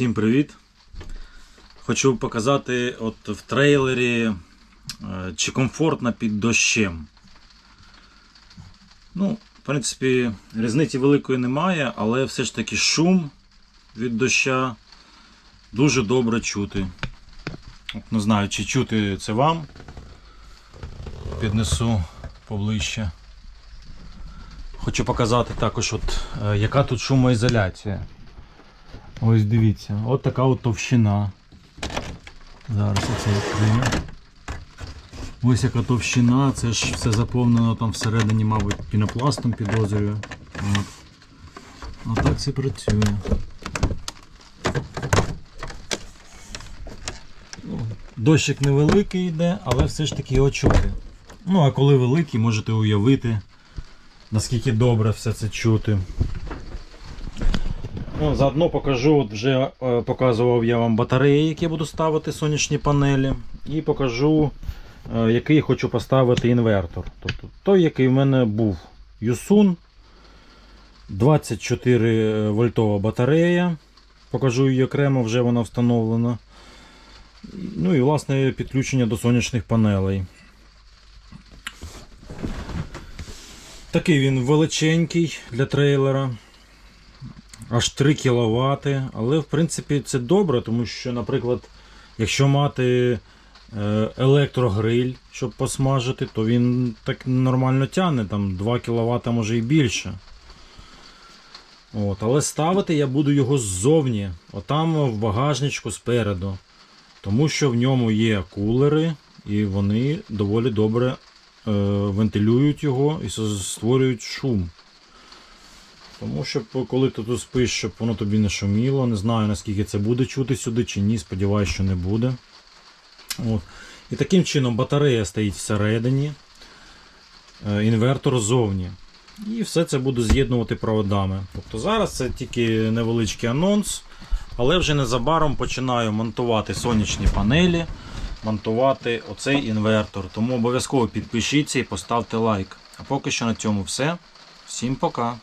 Всім привіт! Хочу показати от в трейлері, е, чи комфортно під дощем. Ну, в принципі, різниці великої немає, але все ж таки шум від доща дуже добре чути. От не знаю, чи чути це вам. Піднесу поближче. Хочу показати також, от, е, яка тут шумоізоляція. Ось дивіться, от така от товщина. Зараз я це відкрию. Ось яка товщина, це ж все заповнено там всередині, мабуть, пінопластом підозрюю. От. Так це працює. Ну, Дощик невеликий йде, але все ж таки його чути. Ну, а коли великий, можете уявити, наскільки добре все це чути. Ну, заодно покажу, от вже е, показував я вам батареї, які буду ставити сонячні панелі. І покажу, е, який хочу поставити інвертор. Тобто той, який в мене був Yusun. 24 вольтова батарея. Покажу її окремо, вже вона встановлена. Ну і власне підключення до сонячних панелей. Такий він величенький для трейлера аж 3 кВт. Але в принципі це добре, тому що, наприклад, якщо мати е, електрогриль, щоб посмажити, то він так нормально тягне, там 2 кВт може і більше. От, Але ставити я буду його ззовні, отам в багажничку спереду. Тому що в ньому є кулери, і вони доволі добре е, вентилюють його і створюють шум. Тому що коли ти тут спиш, щоб воно тобі не шуміло. Не знаю наскільки це буде чути сюди чи ні. Сподіваюся, що не буде. От. І таким чином батарея стоїть всередині, е, інвертор ззовні. І все це буду з'єднувати проводами. Тобто зараз це тільки невеличкий анонс, але вже незабаром починаю монтувати сонячні панелі, монтувати оцей інвертор. Тому обов'язково підпишіться і поставте лайк. А поки що на цьому все. Всім пока!